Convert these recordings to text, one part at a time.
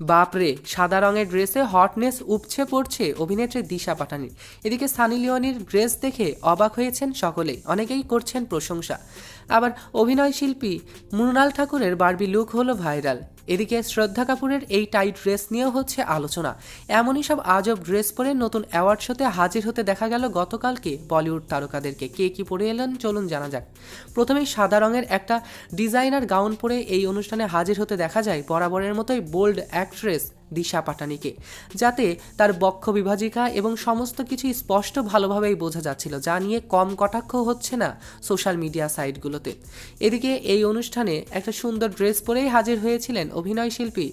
বাপরে, সাদা রঙের ড্রেসে হটনেস উপছে পড়ছে অভিনেত্রী দিশা পাঠানির এদিকে সানি লিওনির ড্রেস দেখে অবাক হয়েছেন সকলেই, অনেকেই করছেন প্রশংসা। আবার অভিনয় শিল্পী মৃণাল ঠাকুরের বারবি লুক হলো ভাইরাল। এদিকে শ্রদ্ধা কাপুরের এই টাইট ড্রেস নিয়েও হচ্ছে আলোচনা। এমনই সব আজব ড্রেস পরে নতুন অ্যাওয়ার্ড শোতে হাজির হতে দেখা গেল গতকালকে বলিউড তারকাদেরকে। কে কি পরে এলেন? চলুন জানা যাক। প্রথমেই সাদা রঙের একটা ডিজাইনার গাউন পরে এই অনুষ্ঠানে হাজির হতে দেখা যায় বরাবরের মতোই বোল্ড অ্যাক্ট্রেস দিশা পাটানিকে, যাতে তার বক্ষ বিভাজিকা এবং সমস্ত কিছু স্পষ্ট ভালোভাবেই বোঝা যাচ্ছিল, যা নিয়ে কম কটাক্ষ হচ্ছে না সোশ্যাল মিডিয়া সাইটগুলোতে। এদিকে এই অনুষ্ঠানে একটা সুন্দর ড্রেস পরেই হাজির হয়েছিলেন অভিনয় শিল্পী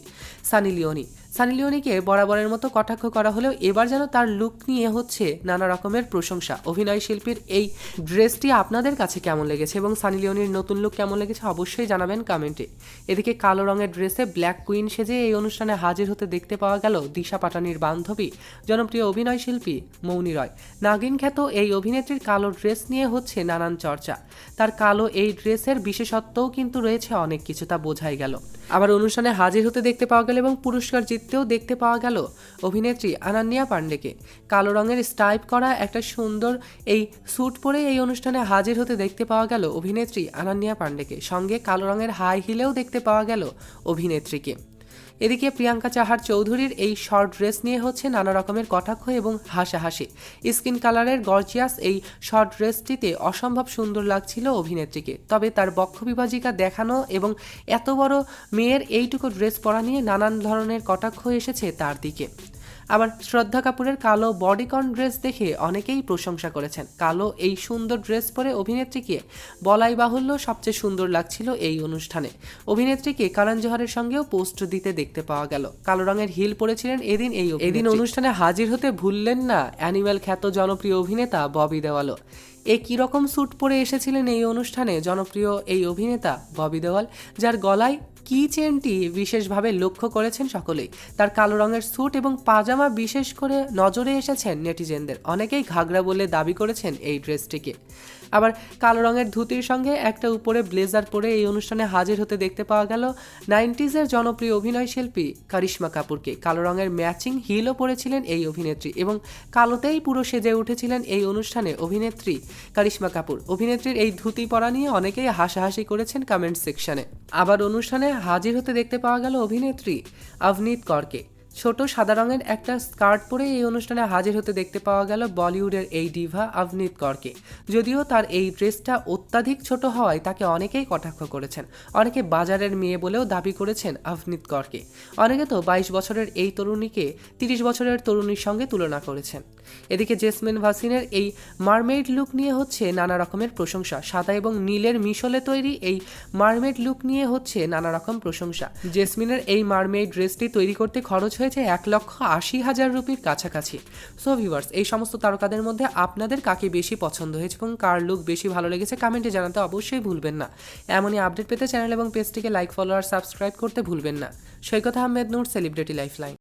সানি লিওনি। সানি লিওনিকে বরাবরের মতো কটাক্ষ করা হলেও এবার যেন তার লুক নিয়ে হচ্ছে নানা রকমের প্রশংসা। অভিনয় শিল্পীর এই ড্রেসটি আপনাদের কাছে কেমন লেগেছে এবং সানি লিওনির নতুন লুক কেমন লেগেছে অবশ্যই জানাবেন কমেন্টে। এদিকে কালো রঙের ড্রেসে ব্ল্যাক কুইন সেজে এই অনুষ্ঠানে হাজির হতে দেখতে পাওয়া গেল দিশা পাটানির বান্ধবী, জনপ্রিয় অভিনয় শিল্পী মৌনি রয়। নাগিন খ্যাত এই অভিনেত্রীর কালো ড্রেস নিয়ে হচ্ছে নানান চর্চা। তার কালো এই ড্রেসের বিশেষত্বও কিন্তু রয়েছে অনেক কিছু, তা বোঝাই গেল। আবার অনুষ্ঠানে হাজির হতে দেখতে পাওয়া গেল এবং পুরস্কার জিততেও দেখতে পাওয়া গেল অভিনেত্রী আনান্যা পাণ্ডেকে কালো রঙের স্টাইপ করা একটা সুন্দর এই স্যুট পরে এই অনুষ্ঠানে হাজির হতে দেখতে পাওয়া গেল অভিনেত্রী আনান্যা পাণ্ডেকে সঙ্গে কালো রঙের হাই হিলেও দেখতে পাওয়া গেল অভিনেত্রীকে। এদিকে প্রিয়াঙ্কা চাহার চৌধুরীর এই শর্ট ড্রেস নিয়ে হচ্ছে নানা রকমের কটাক্ষ এবং হাসাহাসি। স্কিন কালারের গর্জিয়াস এই শর্ট ড্রেসটিতে অসম্ভব সুন্দর লাগছিল অভিনেত্রীকে। তবে তার বক্ষ বিভাজিকা দেখানো এবং এত বড় মেয়ের এইটুকু ড্রেস পরা নিয়ে নানান ধরনের কটাক্ষ এসেছে তার দিকে। আবার শ্রদ্ধা কাপুরের কালো বডিকন ড্রেস দেখে অনেকেই প্রশংসা করেছেন। কালো এই সুন্দর ড্রেস পরে অভিনেত্রীকে বলাই বাহুল্য সবচেয়ে সুন্দর লাগছিল এই অনুষ্ঠানে। অভিনেত্রীকে কারণ জোহরের সঙ্গেও পোস্ট দিতে দেখতে পাওয়া গেল। কালো রঙের হিল পরেছিলেন এদিন এই এদিন অনুষ্ঠানে হাজির হতে ভুললেন না অ্যানিম্যাল খ্যাত জনপ্রিয় অভিনেতা ববি দেওয়ালও। এ কীরকম স্যুট পরে এসেছিলেন এই অনুষ্ঠানে জনপ্রিয় এই অভিনেতা ববি দেওয়াল, যার গলায় কি চেনটি বিশেষভাবে লক্ষ্য করেছেন সকলেই? তার কালো রঙের স্যুট এবং পাজামা বিশেষ করে নজরে এসেছেন নেটিজেনদের। অনেকেই ঘাগরা বলে দাবি করেছেন এই ড্রেসটিকে। আবার কালো রঙের ধুতির সঙ্গে একটা উপরে ব্লেজার পরে এই অনুষ্ঠানে হাজির হতে দেখতে পাওয়া গেল নাইনটিজের জনপ্রিয় অভিনয় শিল্পী কারিশ্মা কাপুরকে। কালো রঙের ম্যাচিং হিলও পরেছিলেন এই অভিনেত্রী এবং কালোতেই পুরো সেজে উঠেছিলেন এই অনুষ্ঠানে অভিনেত্রী কারিশ্মা কাপুর। অভিনেত্রীর এই ধুতি পরা নিয়ে অনেকেই হাসাহাসি করেছেন কমেন্ট সেকশনে আবার অনুষ্ঠানে হাজির হতে দেখতে পাওয়া গেল অভিনেত্রী আভনীত করকে। ছোট সাদা রঙের একটা স্কার্ট পরে এই অনুষ্ঠানে হাজির হতে দেখতে পাওয়া গেল বলিউডের এই ডিভা আভনীত করকে। যদিও তার এই ড্রেসটা অত্যাধিক ছোট হওয়ায় তাকে অনেকেই কটাক্ষ করেছেন। অনেকে বাজারের মেয়ে বলেও দাবি করেছেন আভনীত করকে। অনেকে তো বাইশ বছরের এই তরুণীকে তিরিশ বছরের তরুণীর সঙ্গে তুলনা করেছেন। এদিকে জেসমিন ভাসিনের এই মারমেড লুক নিয়ে হচ্ছে নানা রকমের প্রশংসা। সাদা এবং নীলের মিশলে তৈরি এই মারমেড লুক নিয়ে হচ্ছে নানা রকম প্রশংসা। জেসমিনের এই মারমেড ড্রেসটি তৈরি করতে খরচ হয়েছে এক লক্ষ আশি হাজার রুপির কাছাকাছি। সো ভিউয়ার্স এই সমস্ত তারকাদের মধ্যে আপনাদের কাকে বেশি পছন্দ হয়েছে এবং কার লুক বেশি ভালো লেগেছে কমেন্টে জানাতে অবশ্যই ভুলবেন না। এমনই আপডেট পেতে চ্যানেল এবং পেজটিকে লাইক ফলো আর সাবস্ক্রাইব করতে ভুলবেন না। Saikat Ahmed Noor celebrity life line